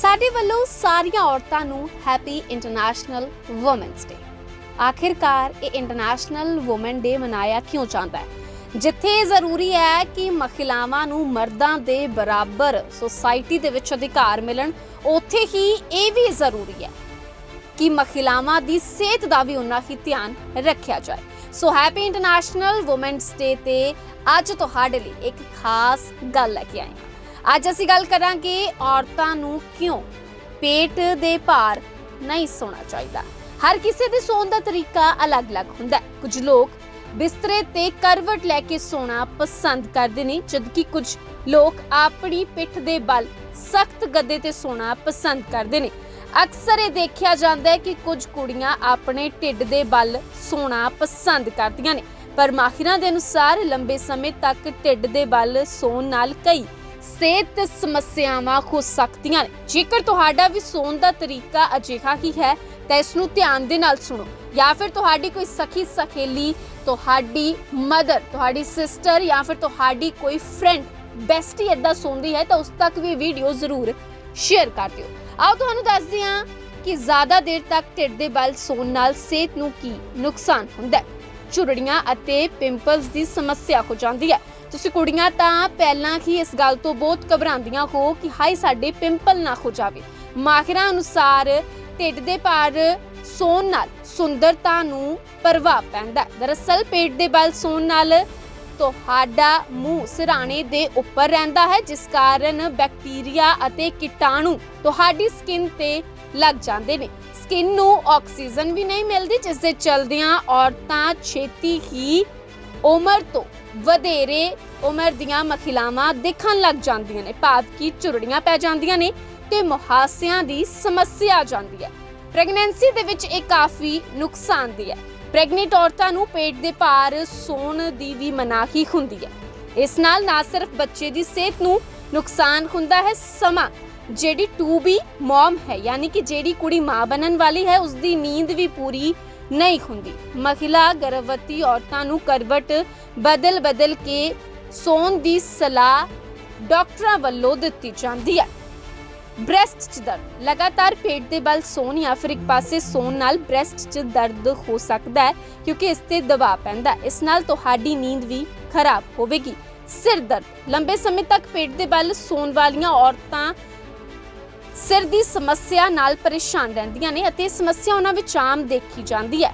ਸਾਡੇ ਵੱਲੋਂ ਸਾਰੀਆਂ ਔਰਤਾਂ ਨੂੰ ਹੈਪੀ ਇੰਟਰਨੈਸ਼ਨਲ ਔਮਨਸ ਡੇ ਆਖਿਰਕਾਰ ਇਹ ਇੰਟਰਨੈਸ਼ਨਲ ਔਮਨ ਡੇ ਮਨਾਇਆ ਕਿਉਂ ਜਾਂਦਾ ਹੈ? ਜਿੱਥੇ ਇਹ ਜ਼ਰੂਰੀ ਹੈ ਕਿ ਮਹਿਲਾਵਾਂ ਨੂੰ ਮਰਦਾਂ ਦੇ ਬਰਾਬਰ ਸੋਸਾਇਟੀ ਦੇ ਵਿੱਚ ਅਧਿਕਾਰ ਮਿਲਣ, ਉੱਥੇ ਹੀ ਇਹ ਵੀ ਜ਼ਰੂਰੀ ਹੈ ਕਿ ਮਹਿਲਾਵਾਂ ਦੀ ਸਿਹਤ ਦਾ ਵੀ ਉਨਾ ਹੀ ਧਿਆਨ ਰੱਖਿਆ ਜਾਏ। So happy international women's day ਤੇ ਅੱਜ ਤੁਹਾਡੇ ਲਈ ਇੱਕ ਖਾਸ ਗੱਲ ਲੈ ਕੇ ਆਏ ਹਾਂ। ਅੱਜ ਅਸੀਂ ਗੱਲ ਕਰਾਂਗੇ ਔਰਤਾਂ ਨੂੰ ਕਿਉਂ ਪੇਟ ਦੇ ਭਾਰ ਨਹੀਂ ਸੌਣਾ ਚਾਹੀਦਾ? ਹਰ ਕਿਸੇ ਦੇ ਸੌਣ ਦਾ ਤਰੀਕਾ ਅਲੱਗ-ਅਲੱਗ ਹੁੰਦਾ ਹੈ। ਕੁਝ ਲੋਕ ਬਿਸਤਰੇ ਤੇ ਕਰਵਟ ਲੈ ਕੇ ਸੌਣਾ ਪਸੰਦ ਕਰਦੇ ਨੇ, ਜਦਕਿ ਕੁਝ ਲੋਕ ਆਪਣੀ ਪਿੱਠ ਦੇ ਬਲ ਸਖਤ ਗੱਦੇ ਤੇ ਸੌਣਾ ਪਸੰਦ ਕਰਦੇ ਨੇ। ਅਕਸਰ ਇਹ ਦੇਖਿਆ ਜਾਂਦਾ ਹੈ ਕਿ ਕੁਝ ਕੁੜੀਆਂ ਆਪਣੇ ਢਿੱਡ ਦੇ ਬਲ ਸੌਣਾ ਪਸੰਦ ਕਰਦੀਆਂ ਨੇ, ਪਰ ਮਾਹਿਰਾਂ ਦੇ ਅਨੁਸਾਰ ਲੰਬੇ ਸਮੇਂ ਤੱਕ ਢਿੱਡ ਦੇ ਬਲ ਸੌਣ ਨਾਲ ਕਈ ਸਿਹਤ ਸਮੱਸਿਆਵਾਂ ਹੋ ਸਕਦੀਆਂ ਨੇ। ਜੇਕਰ ਤੁਹਾਡਾ ਵੀ ਸੌਣ ਦਾ ਤਰੀਕਾ ਅਜਿਹਾ ਹੀ ਹੈ, ਤਾਂ ਇਸ ਨੂੰ ਧਿਆਨ ਦੇ ਨਾਲ ਸੁਣੋ। ਜਾਂ ਫਿਰ ਤੁਹਾਡੀ ਕੋਈ ਸਖੀ ਸਖੇਲੀ ਤੁਹਾਡੀ ਮਦਰ, ਤੁਹਾਡੀ ਸਿਸਟਰ ਜਾਂ ਫਿਰ ਤੁਹਾਡੀ ਕੋਈ ਫਰੈਂਡ ਬੈਸਟੀ ਏਦਾਂ ਸੌਂਦੀ ਹੈ, ਤਾਂ ਉਸ ਤੱਕ ਵੀ ਵੀਡੀਓ ਜ਼ਰੂਰ ਸ਼ੇਅਰ ਕਰ ਦਿਓ। ਆਓ ਤੁਹਾਨੂੰ ਦੱਸਦੇ ਹਾਂ ਕਿ ਜ਼ਿਆਦਾ ਦੇਰ ਤੱਕ ਢਿੱਡ ਦੇ ਬਲ ਸੌਣ ਨਾਲ ਸਿਹਤ ਨੂੰ ਕੀ ਨੁਕਸਾਨ ਹੁੰਦਾ ਹੈ। ਝੁਰੜੀਆਂ ਅਤੇ ਪਿੰਪਲਸ ਦੀ ਸਮੱਸਿਆ ਹੋ ਜਾਂਦੀ ਹੈ। ਤੁਸੀਂ ਕੁੜੀਆਂ ਤਾਂ ਪਹਿਲਾਂ ਹੀ ਇਸ ਗੱਲ ਤੋਂ ਬਹੁਤ ਘਬਰਾਉਂਦੀਆਂ ਹੋ ਕਿ ਹਾਈ ਸਾਡੇ ਪਿੰਪਲ ਨਾ ਹੋ ਜਾਵੇ। ਮਾਹਿਰਾਂ ਅਨੁਸਾਰ ਢਿੱਡ ਦੇ ਭਾਰ ਸੌਣ ਨਾਲ ਸੁੰਦਰਤਾ ਨੂੰ ਪ੍ਰਭਾਵ ਪੈਂਦਾ ਹੈ। ਦਰਅਸਲ ਪੇਟ ਦੇ ਬਲ ਸੌਣ ਨਾਲ ਤੁਹਾਡਾ ਮੂੰਹ ਸਿਰਾਣੇ ਦੇ ਉੱਪਰ ਰਹਿੰਦਾ ਹੈ, ਜਿਸ ਕਾਰਨ ਬੈਕਟੀਰੀਆ ਅਤੇ ਕੀਟਾਣੂ ਤੁਹਾਡੀ ਸਕਿਨ ਤੇ ਲੱਗ ਜਾਂਦੇ ਨੇ। ਸਕਿਨ ਨੂੰ ਆਕਸੀਜਨ ਵੀ ਨਹੀਂ ਮਿਲਦੀ, ਜਿਸ ਦੇ ਚਲਦਿਆਂ ਔਰਤਾਂ ਛੇਤੀ ਹੀ ਉਮਰ ਤੋਂ ਵਧੇਰੇ ਉਮਰ ਦੀਆਂ ਮਹਿਲਾਵਾਂ ਦਿਖਣ ਲੱਗ ਜਾਂਦੀਆਂ ਨੇ। ਭਾਵ ਕਿ ਝੁਰੜੀਆਂ ਪੈ ਜਾਂਦੀਆਂ ਨੇ ਤੇ ਮੁਹਾਸਿਆਂ ਦੀ ਸਮੱਸਿਆ ਆ ਜਾਂਦੀ ਹੈ। ਪ੍ਰੈਗਨੈਂਸੀ ਦੇ ਵਿੱਚ ਇਹ ਕਾਫੀ ਨੁਕਸਾਨਦੀ ਹੈ। ਪ੍ਰੈਗਨੈਂਟ ਔਰਤਾਂ ਨੂੰ ਪੇਟ ਦੇ ਭਾਰ ਸੌਣ ਦੀ ਵੀ ਮਨਾਹੀ ਹੁੰਦੀ ਹੈ। ਇਸ ਨਾਲ ਨਾ ਸਿਰਫ ਬੱਚੇ ਦੀ ਸਿਹਤ ਨੂੰ ਨੁਕਸਾਨ ਹੁੰਦਾ ਹੈ, ਸਮਾਂ ਜਿਹੜੀ ਟੂ ਬੀ ਮਮ ਹੈ, ਯਾਨੀ ਕਿ ਜਿਹੜੀ ਕੁੜੀ ਮਾਂ ਬਣਨ ਵਾਲੀ ਹੈ ਉਸ ਦੀ ਨੀਂਦ ਵੀ ਪੂਰੀ ਨਹੀਂ ਹੁੰਦੀ ਮਹਿਲਾ, ਗਰਭਵਤੀ ਔਰਤਾਂ ਨੂੰ ਕਰਵਟ ਬਦਲ-ਬਦਲ ਕੇ ਸੌਣ ਦੀ ਸਲਾਹ ਡਾਕਟਰਾਂ ਵੱਲੋਂ ਦਿੱਤੀ ਜਾਂਦੀ ਹੈ। ਬ੍ਰੈਸਟ 'ਚ ਦਰਦ। ਲਗਾਤਾਰ ਪੇਟ ਦੇ ਬਲ ਸੌਣ ਜਾਂ ਫਿਰ ਇੱਕ ਪਾਸੇ ਸੌਣ ਨਾਲ ਬ੍ਰੈਸਟ 'ਚ ਦਰਦ ਹੋ ਸਕਦਾ ਹੈ ਕਿਉਂਕਿ ਇਸ ਤੇ ਦਬਾਅ ਪੈਂਦਾ ਇਸ ਨਾਲ ਤੁਹਾਡੀ ਨੀਂਦ ਵੀ ਖਰਾਬ ਹੋਵੇਗੀ। ਸਿਰ ਦਰਦ। ਲੰਬੇ ਸਮੇਂ ਤੱਕ ਪੇਟ ਦੇ ਬਲ ਸੌਣ ਵਾਲੀਆਂ ਔਰਤਾਂ ਸਿਰ ਦੀ ਸਮੱਸਿਆ ਨਾਲ ਪਰੇਸ਼ਾਨ ਰਹਿੰਦੀਆਂ ਨੇ ਅਤੇ ਸਮੱਸਿਆ ਉਹਨਾਂ ਵਿੱਚ ਆਮ ਦੇਖੀ ਜਾਂਦੀ ਹੈ।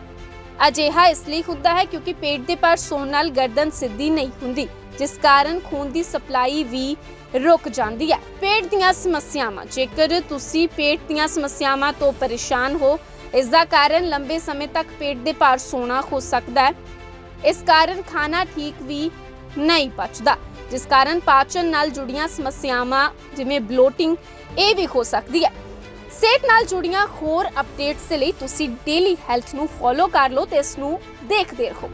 ਅਜਿਹਾ ਇਸ ਲਈ ਹੁੰਦਾ ਹੈ ਕਿਉਂਕਿ ਪੇਟ ਦੇ ਭਾਰ ਸੌਣ ਨਾਲ ਗਰਦਨ ਸਿੱਧੀ ਨਹੀਂ ਹੁੰਦੀ, ਜਿਸ ਕਾਰਨ ਖੂਨ ਦੀ ਸਪਲਾਈ ਵੀ ਰੁਕ ਜਾਂਦੀ ਹੈ। ਪੇਟ ਦੀਆਂ ਸਮੱਸਿਆਵਾਂ, ਜੇਕਰ ਤੁਸੀਂ ਪੇਟ ਦੀਆਂ ਸਮੱਸਿਆਵਾਂ ਤੋਂ ਪਰੇਸ਼ਾਨ ਹੋ, ਇਸ ਦਾ ਕਾਰਨ ਲੰਬੇ ਸਮੇਂ ਤੱਕ ਪੇਟ ਦੇ ਭਾਰ ਸੋਣਾ ਹੋ ਸਕਦਾ ਹੈ। ਇਸ ਕਾਰਨ ਖਾਣਾ ਠੀਕ ਵੀ ਨਹੀਂ ਪਚਦਾ। ਜਿਸ ਕਾਰਨ ਪਾਚਨ ਨਾਲ ਜੁੜੀਆਂ ਸਮੱਸਿਆਵਾਂ, ਜਿਵੇਂ ਬਲੋਟਿੰਗ ਇਹ ਵੀ ਹੋ ਸਕਦੀ ਹੈ। ਸਿਹਤ ਨਾਲ ਜੁੜੀਆਂ ਹੋਰ ਅਪਡੇਟਸ ਲਈ ਤੁਸੀਂ ਡੇਲੀ ਹੈਲਥ ਨੂੰ ਫੋਲੋ ਕਰ ਲਓ ਤੇ ਇਸ ਨੂੰ ਦੇਖਦੇ ਰਹੋ।